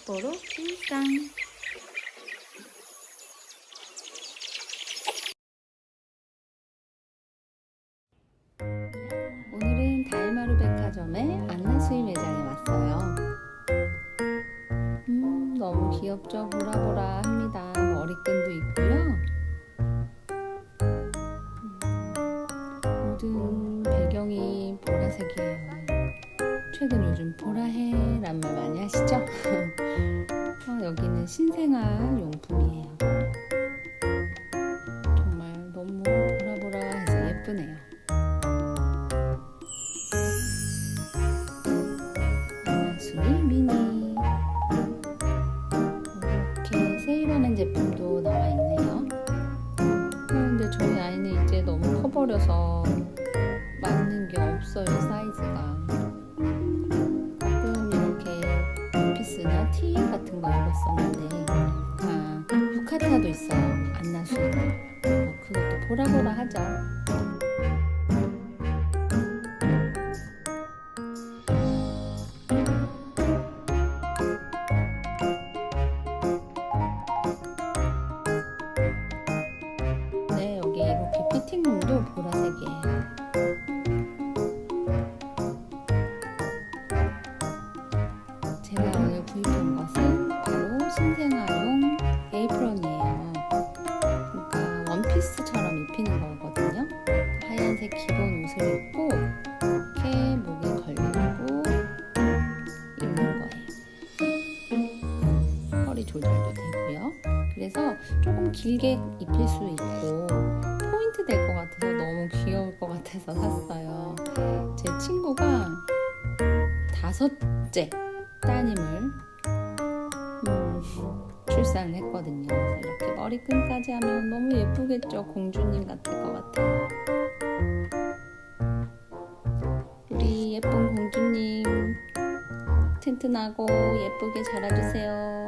삿포로 일상 오늘은 다이마루 백화점의 안나수이 매장에 왔어요. 음, 너무 귀엽죠? 보라보라 합니다. 머리끈도 있고요. 음, 모든 배경이 보라색이에요. 최근 요즘 보라해란 말 많이 하시죠? 어, 여기는 신생아 용품이에요. 정말 너무 보라보라해서 예쁘네요. 안나수이 미니 이렇게 세일하는 제품도 나와 있네요. 그런데 저희 아이는 이제 너무 커버려서 맞는 게 없어요 사이즈가. 같은 거 입었었는데 아 유카타도 있어요 안나수이 어, 그것도 보라보라 하죠. 네, 여기 이렇게 피팅룸도 보라색이에요. 구입한 것은 바로 신생아용 에이프런이에요. 그러니까 원피스처럼 입히는 거거든요. 하얀색 기본 옷을 입고 이렇게 목에 걸리고 입는 거예요. 허리 조절도 되고요. 그래서 조금 길게 입힐 수 있고 포인트 될 것 같아서 너무 귀여울 것 같아서 샀어요. 제 친구가 다섯째 따님을 음, 출산을 했거든요. 그래서 이렇게 머리끈까지 하면 너무 예쁘겠죠. 공주님 같을 것 같아요. 우리 예쁜 공주님 튼튼하고 예쁘게 자라주세요.